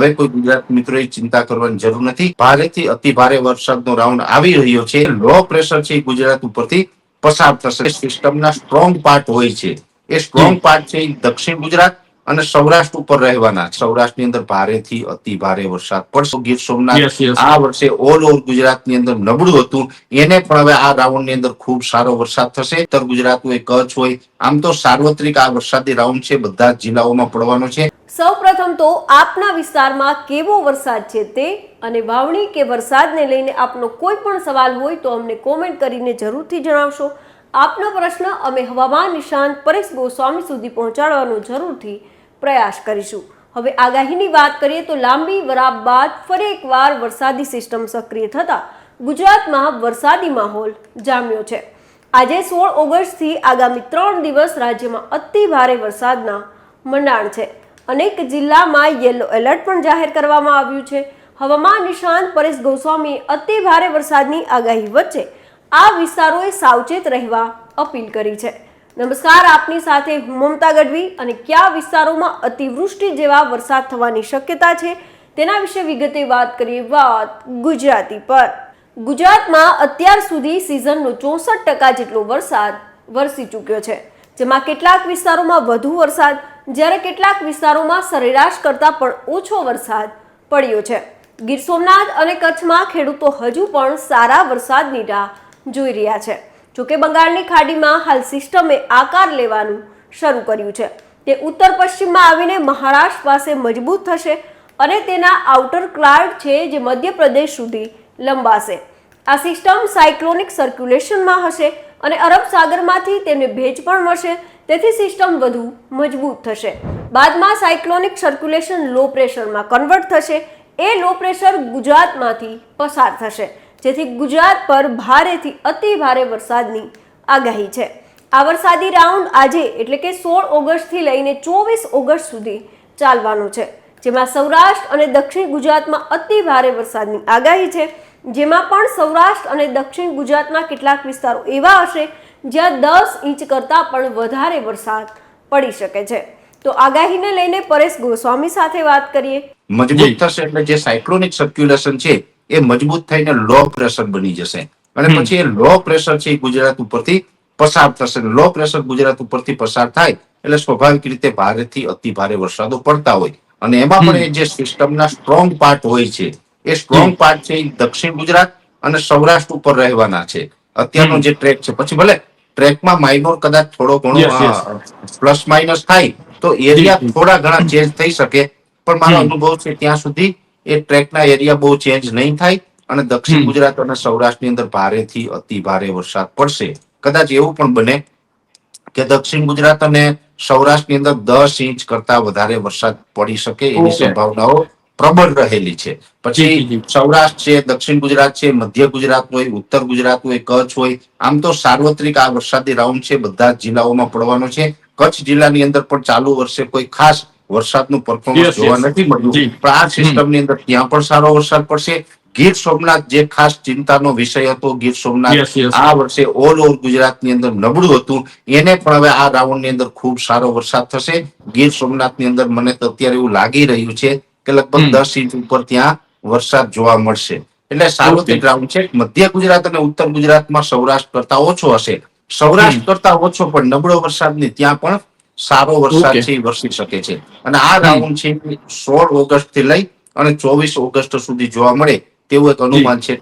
હવે કોઈ ગુજરાત મિત્રોએ ચિંતા કરવાની જરૂર નથી. ભારેથી અતિ ભારે વરસાદનો રાઉન્ડ આવી રહ્યો છે. લો પ્રેશર છે ગુજરાત ઉપરથી પસાર થશે. સિસ્ટમના સ્ટ્રોંગ પાર્ટ હોય છે. એ સ્ટ્રોંગ પાર્ટ છે દક્ષિણ ગુજરાત અને સૌરાષ્ટ્ર ઉપર રહેવાના. સૌરાષ્ટ્રની અંદર ભારેથી અતિ ભારે વરસાદ પડશે. ગીર સોમનાથ. આ વર્ષે ઓલ ઓવર ગુજરાતની અંદર નબળું હતું. એને પણ હવે આ રાઉન્ડની અંદર ખૂબ સારો વરસાદ થશે. ઉત્તર ગુજરાત હોય કચ્છ હોય. આમ તો સાર્વત્રિક આ વરસાદી રાઉન્ડ છે. બધા જ જિલ્લાઓમાં પડવાનો છે. સૌપ્રથમ તો આપના વિસ્તારમાં કેવો વરસાદ છે તે અને વાવણી કે વરસાદને લઈને આપનો કોઈ પણ સવાલ હોય તો અમને કોમેન્ટ કરીને જરૂરથી જણાવશો. આપનો પ્રશ્ન અમે હવામાન નિષ્ણાંત પરેશ ગોસ્વામી સુધી પહોંચાડવાનો જરૂરથી પ્રયાસ કરીશું. હવે આગાહીની વાત કરીએ તો લાંબી વરાપ બાદ ફરી એકવાર વરસાદી સિસ્ટમ સક્રિય થતાં ગુજરાતમાં વરસાદી માહોલ જામ્યો છે. આજે સોળ ઓગસ્ટથી આગામી ત્રણ દિવસ રાજ્યમાં અતિ ભારે વરસાદના મંડાણ છે. અનેક જિલ્લામાં યલો એલર્ટ પણ જાહેર કરવામાં આવ્યું છે. હવામાન નિષ્ણાંત પરેશ ગોસ્વામીએ અતિ ભારે વરસાદની આગાહી વચ્ચે આ વિસ્તારોએ સાવચેત રહેવા અપીલ કરી છે. નમસ્કાર, આપની સાથે હું મમતા ગઢવી અને કયા વિસ્તારોમાં અતિવૃષ્ટિ જેવા વરસાદ થવાની શક્યતા છે તેના વિશે વિગતે વાત કરીએ વાત ગુજરાતી પર. ગુજરાતમાં અત્યાર સુધી સિઝનનો ચોસઠ ટકા જેટલો વરસાદ વરસી ચૂક્યો છે, જેમાં કેટલાક વિસ્તારોમાં વધુ વરસાદ, જ્યારે કેટલાક વિસ્તારોમાં સરેરાશ કરતાં પણ ઓછો વરસાદ પડ્યો છે. ગીર સોમનાથ અને કચ્છમાં ખેડૂતો હજુ પણ સારા વરસાદની રાહ જોઈ રહ્યા છે. જોકે બંગાળની ખાડીમાં હાલ સિસ્ટમે આકાર લેવાનું શરૂ કર્યું છે. તે ઉત્તર પશ્ચિમમાં આવીને મહારાષ્ટ્ર પાસે મજબૂત થશે અને તેના આઉટર ક્લાર્ડ છે જે મધ્યપ્રદેશ સુધી લંબાશે. આ સિસ્ટમ સાયક્લોનિક સર્ક્યુલેશનમાં હશે અને અરબ સાગરમાંથી તેને ભેજ પણ મળશે. તેથી સિસ્ટમ વધુ મજબૂત થશે. બાદમાં સાયક્લોનિક સર્ક્યુલેશન લો પ્રેશરમાં કન્વર્ટ થશે. એ લો પ્રેશર ગુજરાતમાંથી પસાર થશે. જેથી ગુજરાત પર ભારેથી અતિ ભારે વરસાદની આગાહી છે. આ વરસાદી રાઉન્ડ આજે એટલે કે સોળ ઓગસ્ટથી લઈને ચોવીસ ઓગસ્ટ સુધી ચાલવાનું છે. જેમાં સૌરાષ્ટ્ર અને દક્ષિણ ગુજરાતમાં અતિ ભારે વરસાદની આગાહી છે. જેમાં પણ સૌરાષ્ટ્ર અને દક્ષિણ ગુજરાતના કેટલાક વિસ્તારો એવા હશે જ્યાં દસ ઇંચ કરતાં પણ વધારે વરસાદ પડી શકે છે. તો આગાહીને લઈને પરેશ ગોસ્વામી સાથે વાત કરીએ. મજબૂત થશે એટલે જે સાયક્લોનિક સર્ક્યુલેશન છે એ મજબૂત થઈને લો પ્રેશર બની જશે. અને પછી એ લો પ્રેશર છે એ ગુજરાત ઉપરથી પસાર થશે. લો પ્રેશર ગુજરાત ઉપરથી પસાર થાય એટલે સ્વાભાવિક રીતે ભારેથી અતિ ભારે વરસાદો પડતા હોય. અને એમાં પણ એ જે સિસ્ટમના સ્ટ્રોંગ પાર્ટ હોય છે એ સ્ટ્રોંગ પાર્ટ છે એ દક્ષિણ ગુજરાત અને સૌરાષ્ટ્ર ઉપર રહેવાના છે. અત્યારનો જે ટ્રેક છે પછી ભલે ટ્રેકમાં માઇનોર કદાચ થોડો. ઘણો પ્લસ માઇનસ થાય તો એરિયા થોડા ઘણા ચેન્જ થઈ શકે. પણ મારો અનુભવ છે ત્યાં સુધી એ ટ્રેકના એરિયા બહુ ચેન્જ નહીં થાય અને દક્ષિણ ગુજરાત અને સૌરાષ્ટ્રની અંદર ભારેથી અતિ ભારે વરસાદ પડશે. કદાચ એવું પણ બને કે દક્ષિણ ગુજરાત અને સૌરાષ્ટ્રની અંદર દસ ઇંચ કરતા વધારે વરસાદ પડી શકે એની સંભાવનાઓ પ્રબળ રહેલી છે. પછી સૌરાષ્ટ્ર છે દક્ષિણ ગુજરાત છે મધ્ય ગુજરાત હોય ઉત્તર ગુજરાત હોય કચ્છ હોય આમ તો સાર્વત્રિક આ વરસાદી રાઉન્ડ છે બધા જ જિલ્લાઓમાં પડવાનો છે. કચ્છ જિલ્લાની અંદર પણ ચાલુ વર્ષે કોઈ ખાસ વરસાદનું પરફોર્મન્સ જોવા નથી મળ્યું. પણ આ સિસ્ટમની અંદર ત્યાં પણ સારો વરસાદ પડશે. ગીર સોમનાથ જે ખાસ ચિંતાનો વિષય હતો ગીર સોમનાથ. આ વર્ષે ઓલ ઓવર ગુજરાતની અંદર નબળું હતું. એને પણ હવે આ રાઉન્ડની અંદર ખૂબ સારો વરસાદ થશે. ગીર સોમનાથની અંદર મને તો અત્યારે એવું લાગી રહ્યું છે કે લગભગ દસ ઇંચ ઉપર ત્યાં વરસાદ જોવા મળશે. એટલે સાર્વત્રિક. રાઉન્ડ છે. મધ્ય ગુજરાત અને ઉત્તર ગુજરાતમાં સૌરાષ્ટ્ર કરતા ઓછો હશે. સૌરાષ્ટ્ર કરતા ઓછો પણ નબળો વરસાદ નહીં ત્યાં પણ સારો વરસાદ છે વરસી શકે છે. અને આ રાઉન્ડ છે સોળ ઓગસ્ટથી લઈ અને ચોવીસ ઓગસ્ટ સુધી જોવા મળે તેવું એક અનુમાન છે.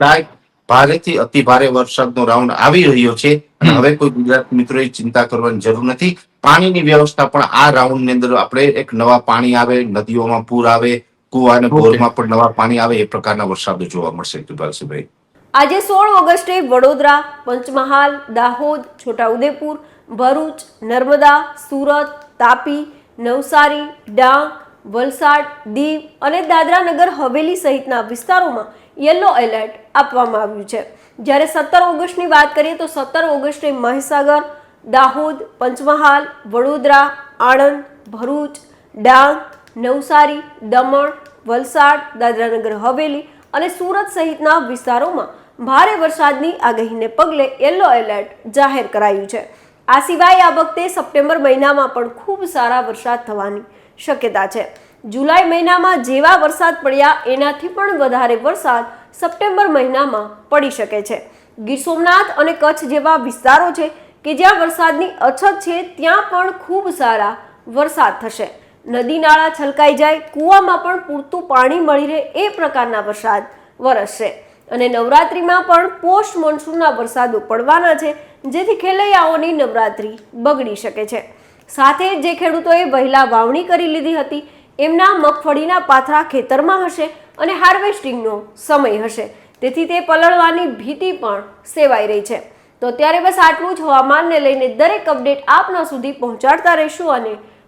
ભારેથી અતિ ભારે વરસાદનો રાઉન્ડ આવી રહ્યો છે અને હવે કોઈ ગુજરાત મિત્રોએ ચિંતા કરવાની જરૂર નથી. પાણીની વ્યવસ્થા પણ આ રાઉન્ડની અંદર આપણે એક નવા પાણી આવે નદીઓમાં પૂર આવે કુવા અને. બોરમાં પણ નવા પાણી આવે એ પ્રકારના વરસાદો જોવા મળશે કૃપાલસિંહભાઈ આજે સોળ ઓગસ્ટે વડોદરા, પંચમહાલ, દાહોદ, છોટાઉદેપુર, ભરૂચ, નર્મદા, સુરત, તાપી, નવસારી, ડાંગ, વલસાડ, દીવ અને દાદરા નગર હવેલી સહિતના વિસ્તારોમાં યલો એલર્ટ આપવામાં આવ્યું છે. જ્યારે સત્તર ઓગસ્ટની વાત કરીએ તો સત્તર ઓગસ્ટે મહીસાગર, દાહોદ, પંચમહાલ, વડોદરા, આણંદ, ભરૂચ, ડાંગ, નવસારી, દમણ, વલસાડ, દાદરાનગર હવેલી અને સુરત સહિતના વિસ્તારોમાં ભારે વરસાદની આગાહીને પગલે યલો એલર્ટ જાહેર કરાયું છે. આ સિવાય આ વખતે સપ્ટેમ્બર મહિનામાં પણ ખૂબ સારા વરસાદ થવાની શક્યતા છે. જુલાઈ મહિનામાં જેવા વરસાદ પડ્યા એનાથી પણ વધારે વરસાદ સપ્ટેમ્બર મહિનામાં પડી શકે છે. ગીર સોમનાથ અને કચ્છ જેવા વિસ્તારો છે કે જ્યાં વરસાદની અછત છે, ત્યાં પણ ખૂબ સારા વરસાદ થશે. નદી નાળા છલકાઈ જાય, કૂવામાં પણ પૂરતું પાણી મળી રહે એ પ્રકારના વરસાદ વરસશે. અને નવરાત્રિમાં પણ પોસ્ટ મોન્સૂનના વરસાદો પડવાના છે, જેથી ખેલૈયાઓની નવરાત્રિ બગડી શકે છે. સાથે જ ખેડૂતોએ વહેલા વાવણી કરી લીધી હતી, એમના મગફળીના પાથરા ખેતરમાં હશે અને હાર્વેસ્ટિંગનો સમય હશે. તેથી તે પલળવાની ભીતિ પણ સેવાઈ રહી છે. તો ત્યારે બસ આટલું જ. હવામાનને લઈને દરેક અપડેટ આપના સુધી પહોંચાડતા રહીશું અને